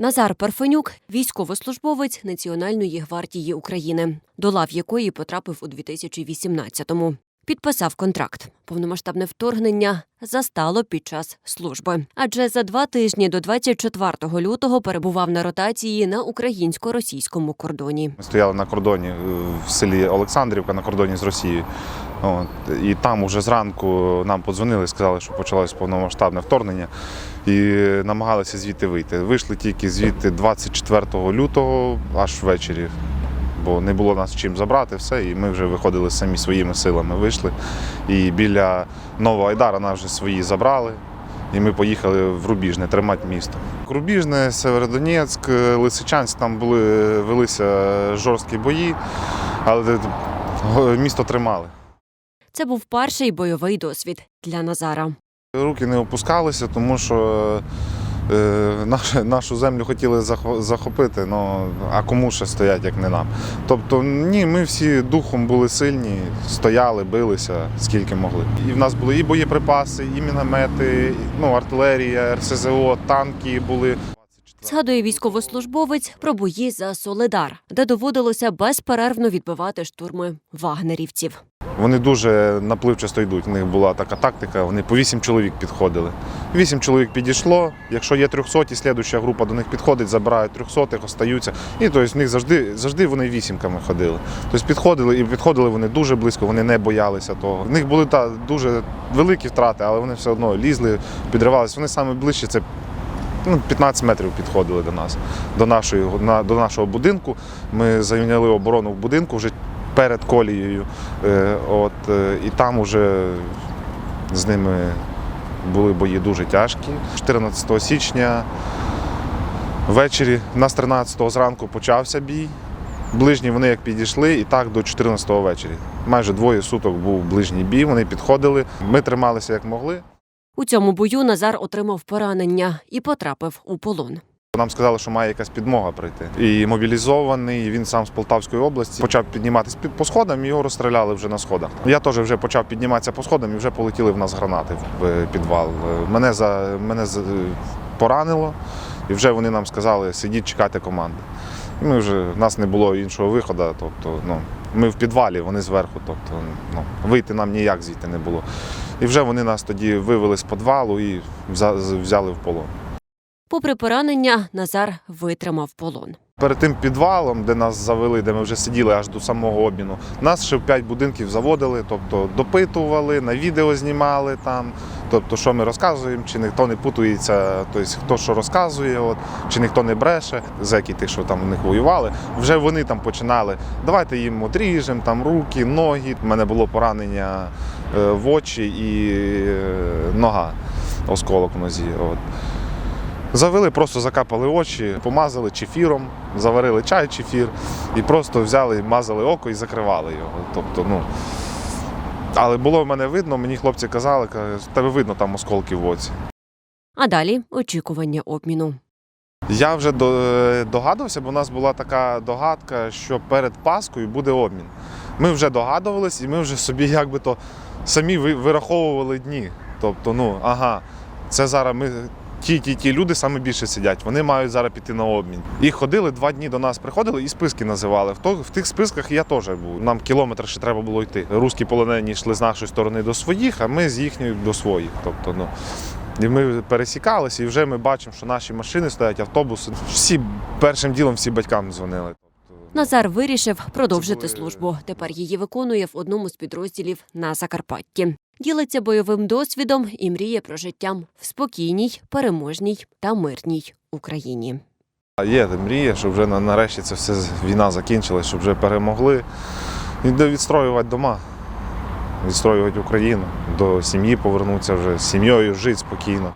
Назар Парфенюк військовослужбовець Національної гвардії України, до лав якої потрапив у 2018-му. Підписав контракт. Повномасштабне вторгнення застало під час служби. Адже за два тижні до 24 лютого перебував на ротації на українсько-російському кордоні. Ми стояли на кордоні е, в селі Олександрівка на кордоні з Росією. От, і там уже зранку нам подзвонили, сказали, що почалось повномасштабне вторгнення і намагалися звідти вийти. Вийшли тільки звідти 24 лютого аж ввечері, бо не було нас чим забрати все, і ми вже виходили самі своїми силами. Вийшли. І біля Нового Айдара нас вже свої забрали. І ми поїхали в Рубіжне тримати місто. Рубіжне, Северодонецьк, Лисичанськ, там були, велися жорсткі бої, але місто тримали. Це був перший бойовий досвід для Назара. Руки не опускалися, тому що нашу, нашу землю хотіли захо- захопити, ну, а кому ще стоять, як не нам. Тобто, ні, ми всі духом були сильні, стояли, билися скільки могли. І в нас були і боєприпаси, і міномети, ну, артилерія, РСЗО, танки були. Згадує військовослужбовець про бої за Соледар, де доводилося безперервно відбивати штурми вагнерівців. Вони дуже напливчасто йдуть. У них була така тактика, вони по вісім чоловік підходили. Вісім чоловік підійшло. Якщо є 300, і слідуюча група до них підходить, забирають 300, остаються. І тобто в них завжди, завжди вони вісімками ходили. Тобто підходили і підходили вони дуже близько, вони не боялися того. В них були та, дуже великі втрати, але вони все одно лізли, підривалися. Вони саме ближче це. Ну, 15 метрів підходили до нас, до, нашої, на- до нашого будинку. Ми зайняли оборону в будинку вже перед колією. Е, От, е, і там вже з ними були бої дуже тяжкі. 14 січня ввечері, нас 13 зранку почався бій. Ближні вони як підійшли, і так до 14 ввечері. Майже двоє суток був ближній бій, вони підходили. Ми трималися як могли. У цьому бою Назар отримав поранення і потрапив у полон. Нам сказали, що має якась підмога прийти. І мобілізований, він сам з Полтавської області почав підніматися під по сходам, і його розстріляли вже на сходах. Я теж вже почав підніматися по сходам і вже полетіли в нас гранати в підвал. Мене за мене поранило, і вже вони нам сказали, сидіть, чекати команди. І ми вже в нас не було іншого виходу. Тобто, ну, ми в підвалі, вони зверху. Тобто, ну, вийти нам ніяк звідти не було. І вже вони нас тоді вивели з підвалу і взя- взяли в полон. Попри поранення, Назар витримав полон. Перед тим підвалом, де нас завели, де ми вже сиділи аж до самого обміну, нас ще в п'ять будинків заводили, тобто допитували, на відео знімали там. Тобто, що ми розказуємо, чи ніхто не путується, тобто хто що розказує, от, чи ніхто не бреше, зеки тих, що там у них воювали. Вже вони там починали. Давайте їм одріжемо, там руки, ноги. У мене було поранення е, в очі і е, нога, осколок в нозі. От. Завели, просто закапали очі, помазали чефіром, заварили чай, чефір, і просто взяли, мазали око і закривали його. Тобто, ну. Але було в мене видно, мені хлопці казали, кажуть, в тебе видно там осколки в оці. А далі очікування обміну. Я вже до- догадувався, бо у нас була така догадка, що перед Паскою буде обмін. Ми вже догадувались, і ми вже собі якби то самі вираховували дні. Тобто, ну, ага, це зараз ми. Ті, ті, ті люди саме більше сидять, вони мають зараз піти на обмін. І ходили два дні до нас, приходили і списки називали. В, то, в тих списках я теж був. Нам кілометр ще треба було йти. Руські полонені йшли з нашої сторони до своїх, а ми з їхньої до своїх. Тобто, ну, і ми пересікалися, і вже ми бачимо, що наші машини стоять, автобуси. Всі першим ділом всі батькам дзвонили. Тобто, Назар вирішив продовжити службу. Тепер її виконує в одному з підрозділів на Закарпатті. Ділиться бойовим досвідом і мріє про життя в спокійній, переможній та мирній Україні. Є мрія, щоб вже на- нарешті це все війна закінчилась, щоб вже перемогли. І до відстроювати дома, відстроювати Україну, до сім'ї повернутися вже з сім'єю, жити спокійно.